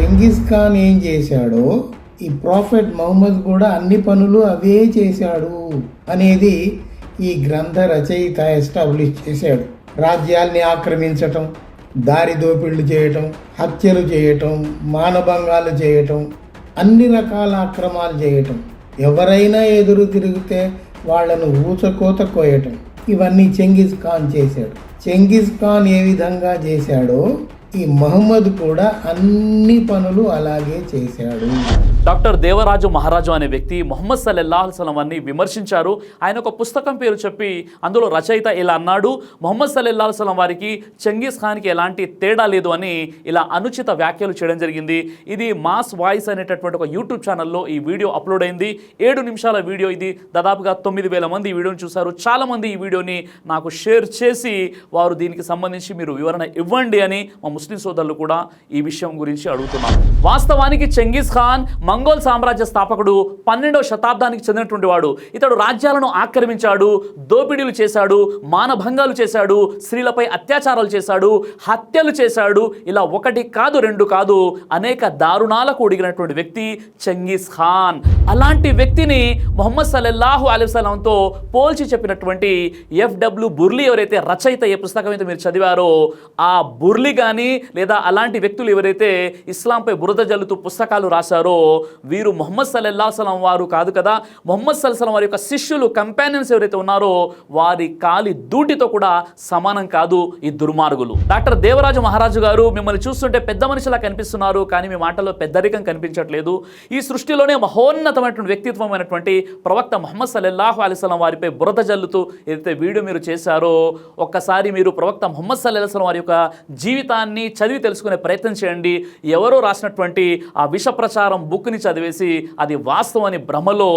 Genghis Khan ఏం చేశాడో ఈ ప్రాఫెట్ మహమ్మద్ కూడా అన్ని పనులు అవే చేశాడు అనేది ఈ గ్రంథ రచయిత ఎస్టాబ్లిష్ చేశాడు. రాజ్యాల్ని ఆక్రమించటం దారి దోపిళ్ళు చేయటం హత్యలు చేయటం మానభంగాలు చేయటం అన్ని రకాల అక్రమాలు చేయటం ఎవరైనా ఎదురు తిరిగితే వాళ్ళను ఊచకోత కోయటం ఇవన్నీ చెంగిజ్ ఖాన్ చేశాడు. చెంగిజ్ ఖాన్ ఏ విధంగా చేశాడో ఈ మహమ్మద్ కూడా అన్ని పనులు అలాగే చేశాడు. డాక్టర్ దేవరాజు మహారాజు అనే వ్యక్తి మొహమ్మద్ సల్లల్లాహు అన్ని విమర్శించారు. ఆయన ఒక పుస్తకం పేరు చెప్పి అందులో రచయిత ఇలా అన్నాడు మొహమ్మద్ సల్లల్లాహు వారికి చంగీస్ ఖాన్కి ఎలాంటి తేడా లేదు అని ఇలా అనుచిత వ్యాఖ్యలు చేయడం జరిగింది. ఇది మాస్ వాయిస్ అనేటటువంటి ఒక యూట్యూబ్ ఛానల్లో ఈ వీడియో అప్లోడ్ అయింది. ఏడు నిమిషాల వీడియో ఇది. దాదాపుగా తొమ్మిది వేల మంది ఈ వీడియోని చూశారు. చాలా మంది ఈ వీడియోని నాకు షేర్ చేసి వారు దీనికి సంబంధించి మీరు వివరణ ఇవ్వండి అని మా ముస్లిం సోదరులు కూడా ఈ విషయం గురించి అడుగుతున్నారు. వాస్తవానికి చెంగిస్ ఖాన్ మంగోల్ సామ్రాజ్య స్థాపకుడు పన్నెండవ శతాబ్దానికి చెందినటువంటి వాడు. ఇతడు రాజ్యాలను ఆక్రమించాడు దోపిడీలు చేశాడు మానభంగాలు చేశాడు స్త్రీలపై అత్యాచారాలు చేశాడు హత్యలు చేశాడు. ఇలా ఒకటి కాదు రెండు కాదు అనేక దారుణాలకు ఒడిగినటువంటి వ్యక్తి చెంగిస్ ఖాన్. అలాంటి వ్యక్తిని మొహమ్మద్ సల్లల్లాహు అలైవలంతో పోల్చి చెప్పినటువంటి ఎఫ్డబ్ల్యూ బుర్లీ ఎవరైతే రచయిత ఏ పుస్తకం అయితే మీరు చదివారో ఆ బుర్లీ కానీ లేదా అలాంటి వ్యక్తులు ఎవరైతే ఇస్లాంపై బురద జల్లుతూ పుస్తకాలు రాశారో వీరు మొహమ్మద్ సల్లల్లా సలం వారు కాదు కదా? మొహమ్మద్ సల్లాహం వారి యొక్క శిష్యులు కంపానియన్స్ ఎవరైతే ఉన్నారో వారి కాలి దూటితో కూడా సమానం కాదు ఈ దుర్మార్గులు. డాక్టర్ దేవరాజు మహారాజు గారు మిమ్మల్ని చూస్తుంటే పెద్ద మనిషిలా కనిపిస్తున్నారు కానీ మీ మాటల్లో పెద్దరికం కనిపించట్లేదు. ఈ సృష్టిలోనే మహోన్నతమైనటువంటి వ్యక్తిత్వమైనటువంటి ప్రవక్త మొహమ్మద్ సల్లల్లాహు అలిస్లం వారిపై బురద జల్లుతూ ఏదైతే వీడియో మీరు చేశారో ఒక్కసారి మీరు ప్రవక్త మొహమ్మద్ సల్లాహం వారి యొక్క జీవితాన్ని చదివి తెలుసుకునే ప్రయత్నం చేయండి. ఎవరో రాసినటువంటి ఆ విష ప్రచారం బుక్ని చదివేసి అది వాస్తవం అని భ్రమలో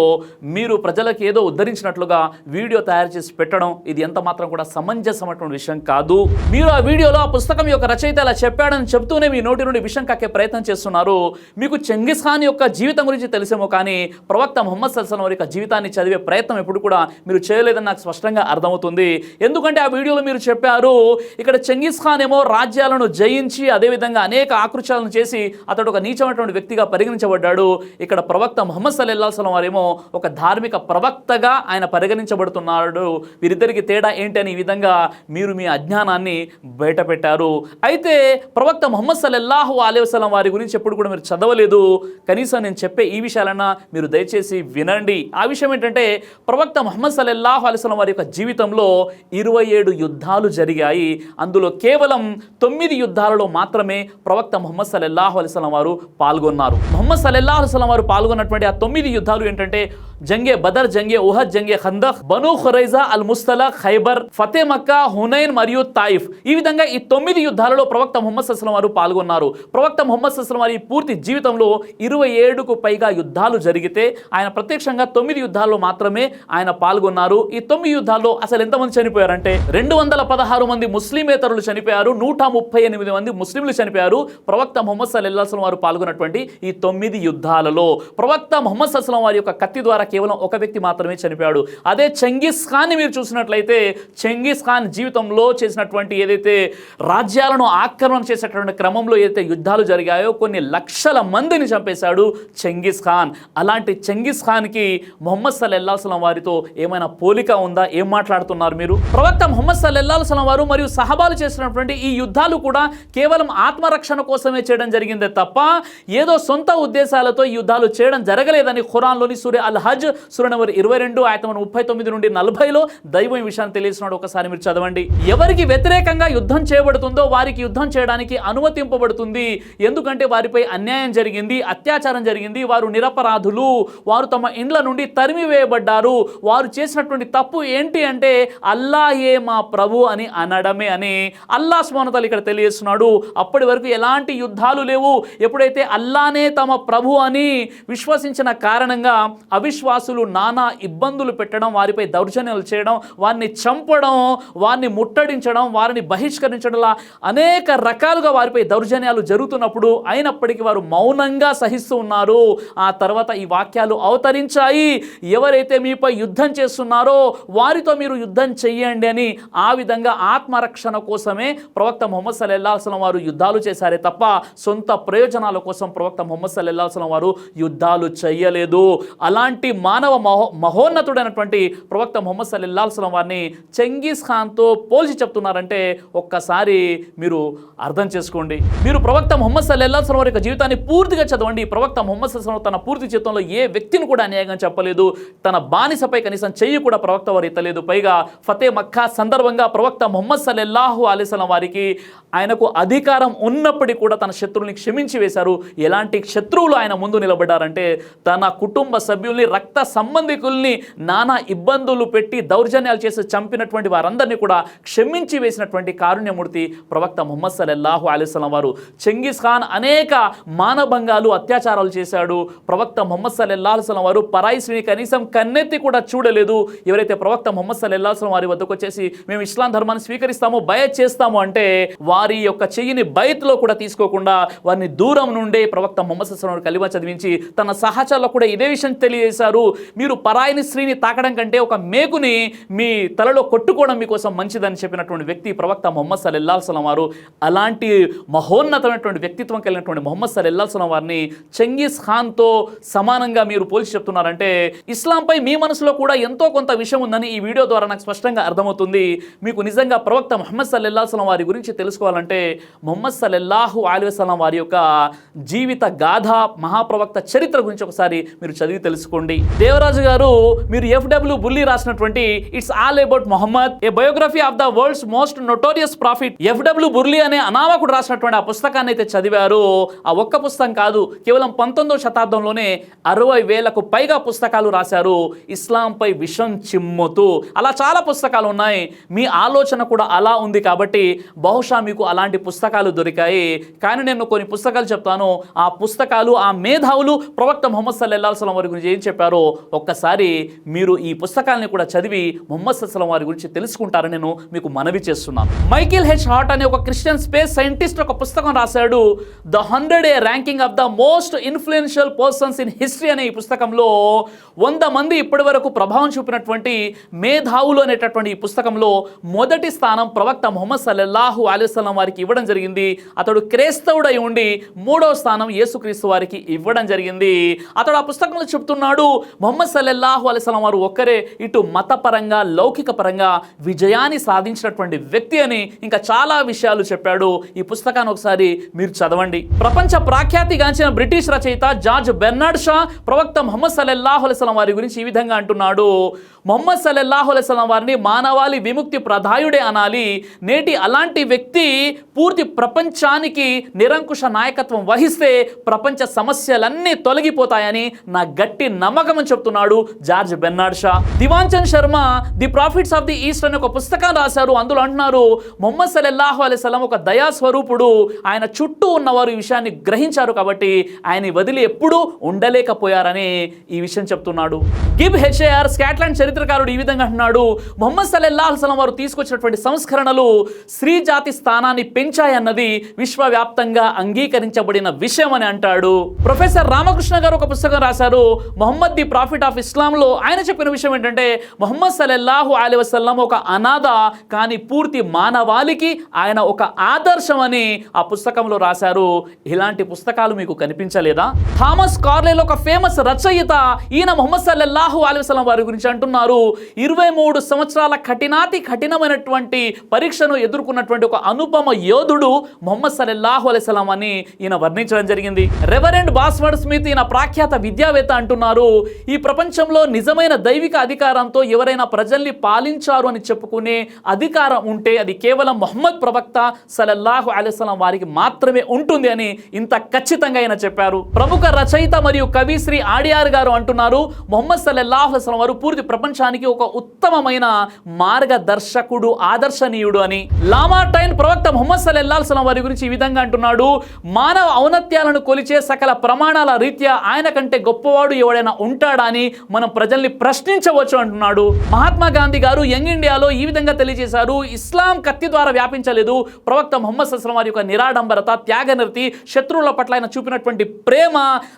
మీరు ప్రజలకు ఏదో ఉద్ధరించినట్లుగా వీడియో తయారు చేసి పెట్టడం ఇది ఎంత మాత్రం కూడా సమంజసమైనటువంటి విషయం కాదు. మీరు ఆ వీడియోలో ఆ పుస్తకం యొక్క రచయిత అలా చెప్పాడని చెప్తూనే మీ నోటి నుండి విషయం కక్కే ప్రయత్నం చేస్తున్నారు. మీకు చెంగిస్ ఖాన్ యొక్క జీవితం గురించి తెలిసేమో కానీ ప్రవక్త మొహమ్మద్ సల్సన్ వారి యొక్క జీవితాన్ని చదివే ప్రయత్నం ఎప్పుడు కూడా మీరు చేయలేదని నాకు స్పష్టంగా అర్థమవుతుంది. ఎందుకంటే ఆ వీడియోలో మీరు చెప్పారు ఇక్కడ చెంగిస్ ఖాన్ ఏమో రాజ్యాలను చేయించి అదేవిధంగా అనేక ఆకృత్యాలను చేసి అతడు ఒక నీచమైనటువంటి వ్యక్తిగా పరిగణించబడ్డాడు. ఇక్కడ ప్రవక్త మొహమ్మద్ సల్లల్లా సలం వారేమో ఒక ధార్మిక ప్రవక్తగా ఆయన పరిగణించబడుతున్నాడు. వీరిద్దరికి తేడా ఏంటి అని ఈ విధంగా మీరు మీ అజ్ఞానాన్ని బయటపెట్టారు. అయితే ప్రవక్త మొహమ్మద్ సల్లల్లాహు అలైహి వారి గురించి ఎప్పుడు కూడా మీరు చదవలేదు. కనీసం నేను చెప్పే ఈ విషయాలన్నా మీరు దయచేసి వినండి. ఆ విషయం ఏంటంటే ప్రవక్త మొహమ్మద్ సల్లల్లాహు అలైహి వారి యొక్క జీవితంలో ఇరవై ఏడు యుద్ధాలు జరిగాయి. అందులో కేవలం తొమ్మిది యుద్ధాలు యుద్ధాలలో మాత్రమే ప్రవక్త మొహమ్మద్ సల్లల్లాహు అలిస్లం వారు పాల్గొన్నారు. మొహమ్మద్ సల్లల్లాహు అలిస్లం వారు పాల్గొన్నటువంటి ఆ తొమ్మిది యుద్ధాలు ఏంటంటే జంగే Badr జంగే Uhud జంగే Khandaq Banu Qurayza al Mustaliq Khaybar Fateh Mecca Hunain మరియు తాయిఫ్. ఈ విధంగా ఈ తొమ్మిది యుద్ధాలలో ప్రవక్త ముహమ్మద్ సస్లం వారు పాల్గొన్నారు. ప్రవక్త ముహమ్మద్ సస్లం వారి పూర్తి జీవితంలో ఇరవై ఏడుకు పైగా యుద్ధాలు జరిగితే ఆయన ప్రత్యక్షంగా తొమ్మిది యుద్ధాల్లో మాత్రమే ఆయన పాల్గొన్నారు. ఈ తొమ్మిది యుద్ధాల్లో అసలు ఎంతమంది చనిపోయారంటే రెండు వందల పదహారు మంది ముస్లిమేతరులు చనిపోయారు నూట ముప్పై ఎనిమిది మంది ముస్లింలు చనిపోయారు. ప్రవక్త ముహమ్మద్ సల్లాహం వారు పాల్గొన్నటువంటి ఈ తొమ్మిది యుద్ధాలలో ప్రవక్త ముహమ్మద్ సస్లం వారి యొక్క కత్తి ద్వారా కేవలం ఒక వ్యక్తి మాత్రమే చనిపోయాడు. అదే చెంగిస్ ఖాన్ని మీరు చూసినట్లయితే చెంగిస్ ఖాన్ జీవితంలో చేసినటువంటి ఏదైతే రాజ్యాలను ఆక్రమణ చేసేటువంటి క్రమంలో ఏదైతే యుద్ధాలు జరిగాయో కొన్ని లక్షల మందిని చంపేశాడు చెంగిస్ ఖాన్. అలాంటి చెంగిస్ ఖాన్కి మొహమ్మద్ సల్లల్లాహుసలం వారితో ఏమైనా పోలిక ఉందా? ఏం మాట్లాడుతున్నారు మీరు? ప్రవక్త మొహమ్మద్ సల్లల్లాహుసలం వారు మరియు సహబాలు చేసినటువంటి ఈ యుద్ధాలు కూడా కేవలం ఆత్మరక్షణ కోసమే చేయడం జరిగిందే తప్ప ఏదో సొంత ఉద్దేశాలతో ఈ యుద్ధాలు చేయడం జరగలేదని ఖురాన్లోని సూర్య అల్ రాజ్ సూర్య నెంబర్ ఇరవై రెండు ఆయత ముప్పై తొమ్మిది నుండి నలభైలో దైవం ఈ విషయాన్ని తెలియజేస్తున్నాడు ఒకసారి మీరు చదవండి. ఎవరికి వ్యతిరేకంగా యుద్ధం చేయబడుతుందో వారికి యుద్ధం చేయడానికి అనుమతింపబడుతుంది. ఎందుకంటే వారిపై అన్యాయం జరిగింది అత్యాచారం జరిగింది. వారు నిరపరాధులు వారు తమ ఇండ్ల నుండి తరిమివేయబడ్డారు. వారు చేసినటువంటి తప్పు ఏంటి అంటే అల్లాయే మా ప్రభు అని అనడమే అని అల్లా స్మోనతలు ఇక్కడ తెలియజేస్తున్నాడు. అప్పటి వరకు ఎలాంటి యుద్ధాలు లేవు. ఎప్పుడైతే అల్లానే తమ ప్రభు అని విశ్వసించిన కారణంగా అవిశ్వ అవిశ్వాసులు నానా ఇబ్బందులు పెట్టడం వారిపై దౌర్జన్యాలు చేయడం వారిని చంపడం వారిని ముట్టడించడం వారిని బహిష్కరించడంలా అనేక రకాలుగా వారిపై దౌర్జన్యాలు జరుగుతున్నప్పుడు అయినప్పటికీ వారు మౌనంగా సహిస్తూ ఉన్నారు. ఆ తర్వాత ఈ వాక్యాలు అవతరించాయి. ఎవరైతే మీపై యుద్ధం చేస్తున్నారో వారితో మీరు యుద్ధం చెయ్యండి అని ఆ విధంగా ఆత్మరక్షణ కోసమే ప్రవక్త మొహమ్మద్ సల్లల్లాహుస్లం వారు యుద్ధాలు చేశారే తప్ప సొంత ప్రయోజనాల కోసం ప్రవక్త మొహమ్మద్ సల్లల్లాహుస్లం వారు యుద్ధాలు చేయలేదు అలాంటి మానవ మహో మహోన్నతుడైనటువంటి ప్రవక్త మొహమ్మద్ సల్లల్లాహుస్లం వారిని చెంగీస్ ఖాన్తో పోల్చి చెప్తున్నారంటే ఒక్కసారి మీరు అర్థం చేసుకోండి. మీరు ప్రవక్త మొహమ్మద్ సల్లల్లాహుస్లం వారి యొక్క జీవితాన్ని పూర్తిగా చదవండి. ప్రవక్త మొహమ్మద్ సల్లాహం తన పూర్తి జీవితంలో ఏ వ్యక్తిని కూడా అన్యాయంగా చెప్పలేదు. తన బానిసపై కనీసం చెయ్యి కూడా ప్రవక్త వారు ఎత్తలేదు. పైగా ఫతే మక్కా సందర్భంగా ప్రవక్త మొహమ్మద్ సల్లల్లాహు అలీస్లం వారికి ఆయనకు అధికారం ఉన్నప్పటికీ కూడా తన శత్రువుని క్షమించి వేశారు. ఎలాంటి శత్రువులు ఆయన ముందు నిలబడ్డారంటే తన కుటుంబ సభ్యుల్ని రక్త సంబంధికుల్ని నానా ఇబ్బందులు పెట్టి దౌర్జన్యాలు చేసి చంపినటువంటి వారందరినీ కూడా క్షమించి వేసినటువంటి కారుణ్యమూర్తి ప్రవక్త ముహమ్మద్ సలల్లాహు అలీస్లం వారు. చెంగిస్ ఖాన్ అనేక మానభంగాలు అత్యాచారాలు చేశాడు. ప్రవక్త ముహమ్మద్ సలల్లాహుస్లం వారు పరాయి స్త్రీని కనీసం కన్నెత్తి కూడా చూడలేదు. ఎవరైతే ప్రవక్త ముహమ్మద్ సలల్లాహుస్లం వారి వద్దకు వచ్చేసి మేము ఇస్లాం ధర్మాన్ని స్వీకరిస్తాము బయత్ చేస్తాము అంటే వారి యొక్క చెయ్యిని బయత్లో కూడా తీసుకోకుండా వారిని దూరం నుండే ప్రవక్త ముహమ్మద్ సల్లాహు కలివా చదివించి తన సహచరులకు కూడా ఇదే విషయం తెలియజేశారు. మీరు పరాయిని స్త్రీని తాకడం కంటే ఒక మేకుని మీ తలలో కొట్టుకోవడం మీకోసం మంచిదని చెప్పినటువంటి వ్యక్తి ప్రవక్త ముహమ్మద్ సల్లల్లాహుస్లం వారు అలాంటి మహోన్నతమైనటువంటి వ్యక్తిత్వం కలిగినటువంటి ముహమ్మద్ సల్లల్లాహుస్లం వారిని చంగీస్ ఖాన్తో సమానంగా మీరు పోల్చి చెప్తున్నారంటే ఇస్లాంపై మీ మనసులో కూడా ఎంతో కొంత విషయం ఉందని ఈ వీడియో ద్వారా నాకు స్పష్టంగా అర్థమవుతుంది. మీకు నిజంగా ప్రవక్త మొహమ్మద్ సల్లల్లాహుస్లం వారి గురించి తెలుసుకోవాలంటే మొహమ్మద్ సల్లల్లాహు అలీ వారి యొక్క జీవిత గాథ మహాప్రవక్త చరిత్ర గురించి ఒకసారి మీరు చదివి తెలుసుకోండి. దేవరాజు గారు మీరు ఎఫ్డబ్ల్యూ బుల్లి రాసినటువంటి it's all about Muhammad a biography of the world's most notorious prophet FW Burleigh అనే అనామకుడు రాసినటువంటి ఆ పుస్తకాన్ని అయితే చదివారు. ఆ ఒక్క పుస్తకం కాదు కేవలం పంతొమ్మిదవ శతాబ్దంలోనే అరవై వేలకు పైగా పుస్తకాలు రాశారు. ఇస్లాంపై విషం చిమ్ముతూ. అలా చాలా పుస్తకాలు ఉన్నాయి. మీ ఆలోచన కూడా అలా ఉంది కాబట్టి బహుశా మీకు అలాంటి పుస్తకాలు దొరికాయి. కానీ నేను కొన్ని పుస్తకాలు చెప్తాను. ఆ పుస్తకాలు ఆ మేధావులు ప్రవక్త ముహమ్మద్ సల్లల్లాహు సలం వారి గురించి ఏం చెప్పారు? ఒక్కసారి మీరు ఈ పుస్తకాలని కూడా చదివి మొహమ్మద్ సస్లం వారి గురించి తెలుసుకుంటారని నేను మీకు మనవి చేస్తున్నాను. మైకేల్ హెచ్ హార్ట్ అనే ఒక క్రిస్టియన్ స్పేస్ సైంటిస్ట్ ఒక పుస్తకం రాశాడు. The hundred a ranking of the most influential persons in history అనే ఈ పుస్తకంలో వంద మంది ఇప్పటి వరకు ప్రభావం చూపినటువంటి మేధావులు అనేటటువంటి ఈ పుస్తకంలో మొదటి స్థానం ప్రవక్త మొహమ్మద్ సల్లెల్లాహు అలీస్లం వారికి ఇవ్వడం జరిగింది. అతడు క్రైస్తవుడై ఉండి మూడవ స్థానం యేసుక్రీస్తు వారికి ఇవ్వడం జరిగింది. అతడు ఆ పుస్తకంలో చెప్తున్నాడు మొహమ్మద్ సల్లెల్లాహు అలైవలం వారు ఒక్కరే ఇటు మతపరంగా లౌకిక పరంగా విజయాన్ని సాధించినటువంటి వ్యక్తి అని ఇంకా చాలా విషయాలు చెప్పాడు. ఈ పుస్తకాన్ని ఒకసారి మీరు చదవండి. ప్రపంచ ప్రాఖ్యాతిగాంచిన బ్రిటిష్ రచయిత జార్జ్ బెర్నార్డ్ షా ప్రవక్త మొహమ్మద్ సల్లెల్లాహు అలైవలం వారి గురించి ఈ విధంగా అంటున్నాడు. మొహమ్మద్ సల్లల్లాహు అలైవలం వారిని మానవాళి విముక్తి ప్రధాయుడే అనాలి. నేటి అలాంటి వ్యక్తి పూర్తి ప్రపంచానికి నిరంకుశ నాయకత్వం వహిస్తే ప్రపంచ సమస్యలన్నీ తొలగిపోతాయని నా గట్టి నమ్మకం అని చెప్తున్నాడు George Bernard Shaw. Diwanchand Sharma the prophets of the east అనే ఒక పుస్తకం రాశారు. అందులో అంటున్నారు మొహమ్మద్ సల్లల్లాహు అలైవలం ఒక దయా స్వరూపుడు ఆయన చుట్టూ ఉన్నవారు ఈ విషయాన్ని గ్రహించారు కాబట్టి ఆయన వదిలి ఎప్పుడూ ఉండలేకపోయారని ఈ విషయం చెప్తున్నాడు. గిబ్ హెచ్ఏఆర్ స్కాట్లాండ్ చరిత్రకారుడు ఈ విధంగా అంటున్నాడు మొహమ్మద్ సల్లల్లాహు అలైవలం వారు తీసుకొచ్చినటువంటి సంస్కరణలు స్త్రీ జాతి స్థానాన్ని పెంచాయన్నది విశ్వవ్యాప్తంగా అంగీకరించబడిన విషయం అని అంటాడు. ప్రొఫెసర్ రామకృష్ణ గారు ఒక పుస్తకం రాశారు మొహమ్మద్ ది ప్రాఫిట్ ఆఫ్ ఇస్లాంలో ఆయన చెప్పిన విషయం ఏంటంటే మొహమ్మద్ సల్లల్లాహు అలీ వసల్లం ఒక అనాథ కానీ పూర్తి మానవాళికి ఆయన ఒక ఆదర్శం అని ఆ పుస్తకంలో రాశారు. ఇలాంటి పుస్తకాలు మీకు కనిపించలేదా? థామస్ కార్లేలో ఒక ఫేమస్ రచయిత ఈయన మొహమ్మద్ సల్లెల్లాహు అలీ వసలం వారి గురించి అంటున్నారు. ఇరవై మూడు సంవత్సరాల కఠినాతి కఠినమైనటువంటి పరీక్షను ఎదుర్కొన్నటువంటి ఒక అనుపమ యోధుడు మొహమ్మద్ సల్లల్లాహు అలైస్లాం అని ఈయన వర్ణించడం జరిగింది. రెవరెండ్ బాస్వర్డ్ స్మిత్ ఈయన ప్రఖ్యాత విద్యావేత్త అంటున్నారు ఈ ప్రపంచంలో నిజమైన దైవిక అధికారంతో ఎవరైనా ప్రజల్ని పాలించారు అని చెప్పుకునే అధికారం ఉంటే అది కేవలం మొహమ్మద్ ప్రవక్త సలల్లాహు అలైస్లాం వారికి మాత్రమే ఉంటుంది అని ఇంత ఖచ్చితంగా ఆయన చెప్పారు. ప్రముఖ రచయిత మరియు కవి శ్రీ ఆడియార్ గారు అంటున్నారు మొహమ్మద్ సలల్లాహు అలైస్లాం వారు పూర్తి ప్రపంచ ప్రపంచానికి ఒక ఉత్తమమైన మార్గదర్శకుడు ఆదర్శనీయుడు అని లామాటైన్ ప్రవక్త ముహమ్మద్ సల్లల్లాహు సలం వారి గురించి ఈ విధంగా అంటున్నాడు మానవ ఔన్నత్యాలను కొలిచే సకల ప్రమాణాల రీత్యా ఆయన కంటే గొప్పవాడు ఎవడైనా ఉంటాడా అని మనం ప్రజల్ని ప్రశ్నించవచ్చు అంటున్నాడు. మహాత్మా గాంధీ గారు యంగ్ ఇండియాలో ఈ విధంగా తెలియజేశారు ఇస్లాం కత్తి ద్వారా వ్యాపించలేదు ప్రవక్త ముహమ్మద్ సల్లం వారి యొక్క నిరాడంబరత త్యాగనిర్తి శత్రువుల పట్ల ఆయన చూపినటువంటి ప్రేమ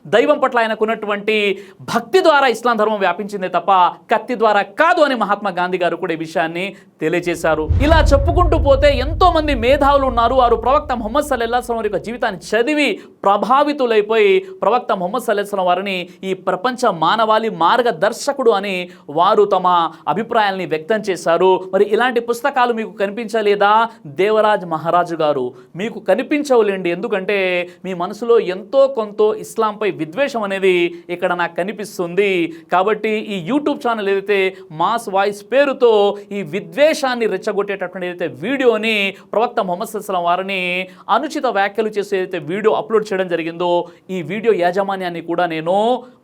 దైవం పట్ల ఆయనకున్నటువంటి భక్తి ద్వారా ఇస్లాం ధర్మం వ్యాపించిందే తప్ప కత్తి ద్వారా కాదు అని మహాత్మా గాంధీ గారు కూడా ఈ విషయాన్ని తెలియజేశారు. ఇలా చెప్పుకుంటూ పోతే ఎంతో మంది మేధావులు ఉన్నారు. వారు ప్రవక్త మొహమ్మద్ సల్లల్లాహు వారి యొక్క జీవితాన్ని చదివి ప్రభావితులైపోయి ప్రవక్త మొహమ్మద్ సల్లల్లాహు వారిని ఈ ప్రపంచ మానవాళి మార్గదర్శకుడు అని వారు తమ అభిప్రాయాల్ని వ్యక్తం చేశారు. మరి ఇలాంటి పుస్తకాలు మీకు కనిపించలేదా? దేవరాజ్ మహారాజు గారు మీకు కనిపించవులేండి. ఎందుకంటే మీ మనసులో ఎంతో కొంత ఇస్లాంపై విద్వేషం అనేది ఇక్కడ నాకు కనిపిస్తుంది. కాబట్టి ఈ యూట్యూబ్ ఛానల్ ఏదైతే మాస్ వాయిస్ పేరుతో ఈ విద్వేషాన్ని రెచ్చగొట్టేటటువంటి ఏదైతే వీడియోని ప్రవక్త మొహమ్మద్ సల్లం వారిని అనుచిత వ్యాఖ్యలు చేసే ఏదైతే వీడియో అప్లోడ్ చేయడం జరిగిందో ఈ వీడియో యాజమాన్యాన్ని కూడా నేను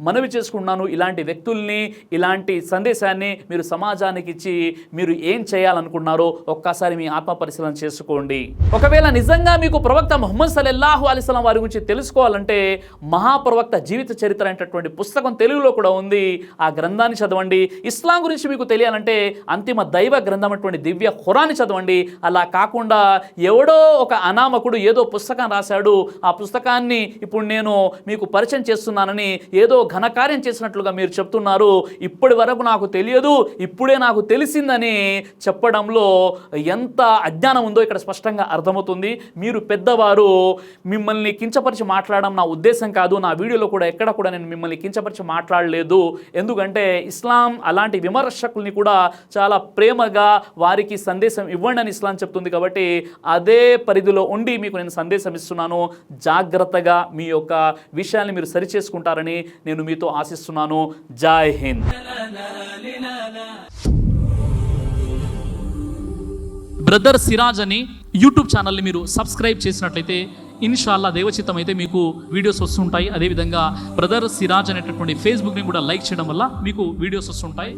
మనవి చేసుకున్నాను. ఇలాంటి వ్యక్తుల్ని ఇలాంటి సందేశాన్ని మీరు సమాజానికి ఇచ్చి మీరు ఏం చేయాలనుకున్నారో ఒక్కసారి మీ ఆత్మ పరిశీలన చేసుకోండి. ఒకవేళ నిజంగా మీకు ప్రవక్త మొహమ్మద్ సలెల్లాహు అలిస్లాం వారి గురించి తెలుసుకోవాలంటే మహాప్రవక్త జీవిత చరిత్ర అనేటటువంటి పుస్తకం తెలుగులో కూడా ఉంది. ఆ గ్రంథాన్ని చదవండి. ఇస్లాం గురించి మీకు తెలియాలంటే అంతిమ దైవ గ్రంథం అటువంటి దివ్య ఖురాన్ని చదవండి. అలా కాకుండా ఎవడో ఒక అనామకుడు ఏదో పుస్తకం రాశాడు. ఆ పుస్తకాన్ని ఇప్పుడు నేను మీకు పరిచయం చేస్తున్నానని ఏదో ఘనకార్యం చేసినట్లుగా మీరు చెప్తున్నారు. ఇప్పటి వరకు నాకు తెలియదు ఇప్పుడే నాకు తెలిసిందని చెప్పడంలో ఎంత అజ్ఞానం ఉందో ఇక్కడ స్పష్టంగా అర్థమవుతుంది. మీరు పెద్దవారు మిమ్మల్ని కించపరిచి మాట్లాడడం నా ఉద్దేశం కాదు. నా వీడియోలో కూడా ఎక్కడ కూడా నేను మిమ్మల్ని కించపరిచి మాట్లాడలేదు. ఎందుకంటే ఇస్లాం అలాంటి విమర్శకుల్ని కూడా చాలా ప్రేమగా వారికి సందేశం ఇవ్వండి అని ఇస్లాం చెప్తుంది కాబట్టి అదే పరిధిలో ఉండి మీకు నేను సందేశం ఇస్తున్నాను. జాగ్రత్తగా మీ యొక్క విషయాన్ని మీరు సరిచేసుకుంటారని నేను మీతో ఆశిస్తున్నాను. జై హింద్. బ్రదర్ సిరాజ్ అని యూట్యూబ్ ఛానల్ని మీరు సబ్స్క్రైబ్ చేసినట్లయితే ఇన్షాల్లా దేవచిత్తం అయితే మీకు వీడియోస్ వస్తుంటాయి. అదేవిధంగా బ్రదర్ సిరాజ్ అనేటటువంటి ఫేస్బుక్ని కూడా లైక్ చేయడం వల్ల మీకు వీడియోస్ వస్తుంటాయి.